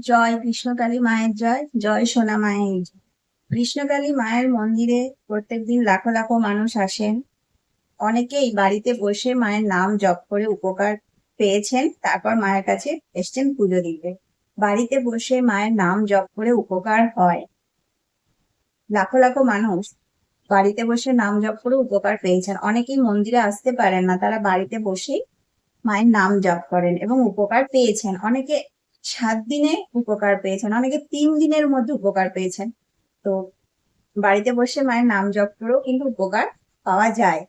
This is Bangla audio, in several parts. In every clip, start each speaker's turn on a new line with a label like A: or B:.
A: জয় কৃষ্ণকালী মায়ের জয় জয় সোনা মায়ের কৃষ্ণকালী মায়ের মন্দিরে প্রত্যেকদিন লাখো লাখো মানুষ আসেন। অনেকেই বাড়িতে বসে মায়ের নাম জপ করে উপকার পেয়েছেন, তারপর মায়ের কাছে এসছেন পুজো দিতে। বাড়িতে বসে মায়ের নাম জপ করে উপকার হয়। লাখো লাখো মানুষ বাড়িতে বসে নাম জপ করে উপকার পেয়েছেন। অনেকেই মন্দিরে আসতে পারেন না, তারা বাড়িতে বসেই মায়ের নাম জপ করেন এবং উপকার পেয়েছেন। অনেকে সাত দিনে উপকার পেয়েছেন। অনেকে তিন দিনের মধ্যে উপকার পেয়েছেন। তো বাড়িতে বসে মায়ের নাম জপ করেও কিন্তু উপকার পাওয়া যায়।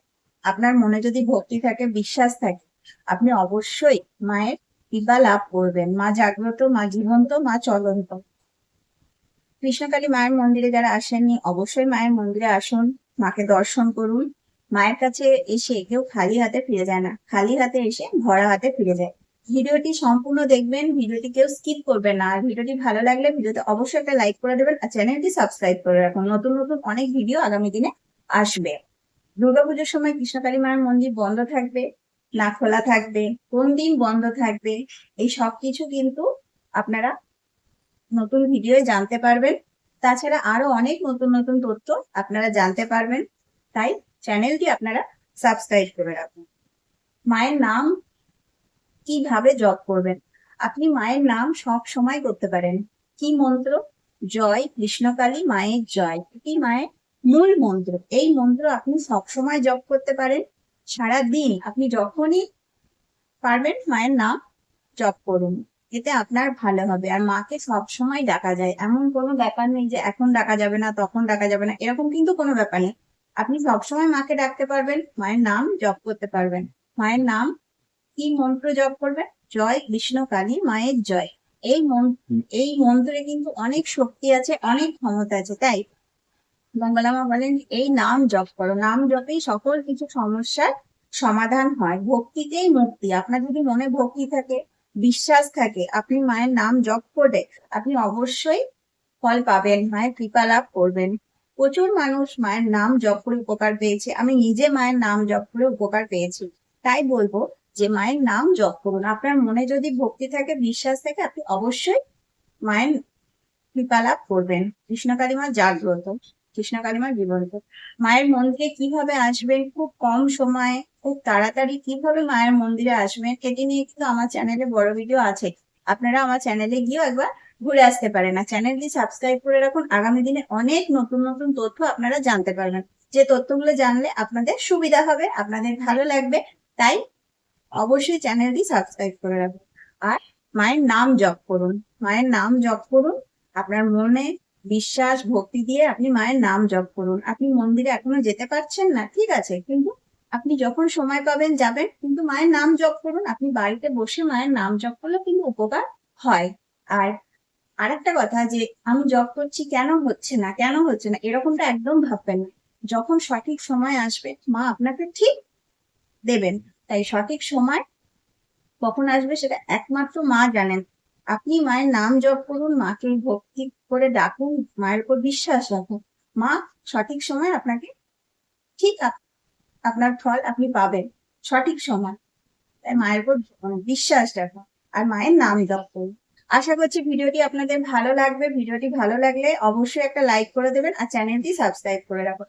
A: আপনার মনে যদি ভক্তি থাকে, বিশ্বাস থাকে, আপনি অবশ্যই মায়ের কৃপা লাভ করবেন। মা জাগ্রত, মা জীবন্ত, মা চলন্ত। কৃষ্ণকালী মায়ের মন্দিরে যারা আসেননি, অবশ্যই মায়ের মন্দিরে আসুন, মাকে দর্শন করুন। মায়ের কাছে এসে কেউ খালি হাতে ফিরে যায় না। খালি হাতে এসে ভরা হাতে ফিরে যায়। ভিডিওটি সম্পূর্ণ দেখবেন, ভিডিওটি কেউ স্কিপ করবেন না। আর ভিডিওটি ভালো লাগলে ভিডিওতে অবশ্যই একটা লাইক করে দেবেন আর চ্যানেলটি সাবস্ক্রাইব করে রাখুন। নতুন নতুন অনেক ভিডিও আগামী দিনে আসবে। দুর্গাপুজোর সময় কৃষ্ণকালী মায়ের মন্দির বন্ধ থাকবে, না খোলা থাকবে, কোন দিন বন্ধ থাকবে, এই সব কিছু কিন্তু আপনারা নতুন ভিডিও জানতে পারবেন। তাছাড়া আরও অনেক নতুন নতুন তথ্য আপনারা জানতে পারবেন। তাই চ্যানেলটি আপনারা সাবস্ক্রাইব করে রাখুন। মায়ের নাম কীভাবে জপ করবেন? আপনি মায়ের নাম সব সময় করতে পারেন। কি মন্ত্র? জয় কৃষ্ণকালী মায়ের জয়। এটি মায়ের? মূল মন্ত্র। এই মন্ত্র আপনি সব সময় জপ করতে পারেন। সারা দিন আপনি যখনই পারবেন মায়ের নাম জপ করুন। এতে আপনার ভালো হবে। আর মাকে সব সময় ডাকা যায়। এমন কোনো ব্যাপার নেই যে এখন ডাকা যাবে না, তখন ডাকা যাবে না। এরকম কিন্তু কোনো ব্যাপার নেই। আপনি সবসময় মাকে ডাকতে পারবেন, মায়ের নাম জপ করতে পারবেন। মায়ের নাম কি মন্ত্র জপ করবেন জয় কৃষ্ণ কালী মায়ের জয়। এই এই মন্ত্রে কিন্তু অনেক শক্তি আছে, অনেক ক্ষমতা আছে, তাই? মঙ্গলামা বলেন, এই নাম জপ করো। নাম জপেই সকল কিছু সমস্যার সমাধান হয়। ভক্তিতেই মুক্তি। আপনার যদি মনে ভক্তি থাকে, বিশ্বাস থাকে, আপনি মায়ের নাম জপ করে আপনি অবশ্যই ফল পাবেন, মায়ের কৃপা লাভ করবেন। প্রচুর মানুষ মায়ের নাম জপ করে উপকার পেয়েছে। আমি নিজে মায়ের নাম জপ করে উপকার পেয়েছি। তাই বলব যে মায়ের নাম জপ করুন। আপনার মনে যদি ভক্তি থাকে, বিশ্বাস থাকে, আপনি অবশ্যই মায়ের কৃপা লাভ করবেন। কৃষ্ণ মা জাগ্রত কৃষ্ণকালী মা জীবন্ত মায়ের মন্দিরে কীভাবে আসবেন? খুব কম সময়ে, খুব তাড়াতাড়ি কীভাবে মায়ের মন্দিরে আসবেন? এটি নিয়ে কিন্তু আমার চ্যানেলে বড় ভিডিও আছে। আপনারা আমার চ্যানেলে গিয়েও একবার ঘুরে আসতে পারেন। না চ্যানেলটি সাবস্ক্রাইব করে রাখুন। আগামী দিনে অনেক নতুন নতুন তথ্য আপনারা জানতে পারবেন। যে তথ্যগুলো জানলে আপনাদের সুবিধা হবে, আপনাদের ভালো লাগবে, তাই অবশ্যই চ্যানেলটি সাবস্ক্রাইব করে রাখুন। আর মায়ের নাম জপ করুন। মায়ের নাম জপ করুন। আপনার মনে বিশ্বাস, ভক্তি দিয়ে আপনি মায়ের নাম জপ করুন। আপনি মন্দিরে এখনও যেতে পারছেন না, ঠিক আছে? কিন্তু আপনি যখন সময় পাবেন, যাবেন। কিন্তু মায়ের নাম জপ করুন। আপনি বাড়িতে বসে মায়ের নাম জপ করলে কিন্তু উপকার হয়। আর আরেকটা কথা যে, আমি জব করছি কেন হচ্ছে না, কেন হচ্ছে না, এরকমটা একদম ভাববেন না। যখন সঠিক সময় আসবে, মা আপনাকে ঠিক দেবেন। তাই সঠিক সময় কখন আসবে সেটা একমাত্র মা জানেন। আপনি মায়ের নাম জপ করুন, মাকে ভক্তি করে ডাকুন, মায়ের উপর বিশ্বাস রাখুন। মা সঠিক সময় আপনাকে ঠিক আপনার ফল আপনি পাবেন সঠিক সময়। তাই মায়ের উপর বিশ্বাস রাখুন আর মায়ের নাম জপ করুন। আশা করছি ভিডিওটি আপনাদের ভালো লাগবে। ভিডিওটি ভালো লাগলে অবশ্যই একটা লাইক করে দেবেন আর চ্যানেলটি সাবস্ক্রাইব করে রাখুন।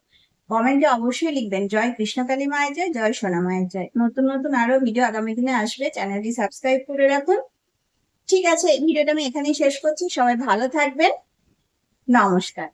A: কমেন্টে অবশ্যই লিখবেন। জয় কৃষ্ণকালী মায়ের জয় জয় সোনা মায়ের জয়। নতুন নতুন আরও ভিডিও আগামী দিনে আসবে। চ্যানেলটি সাবস্ক্রাইব করে রাখুন। ঠিক আছে ভিডিওটা আমি এখানেই শেষ করছি। সবাই ভালো থাকবেন। নমস্কার।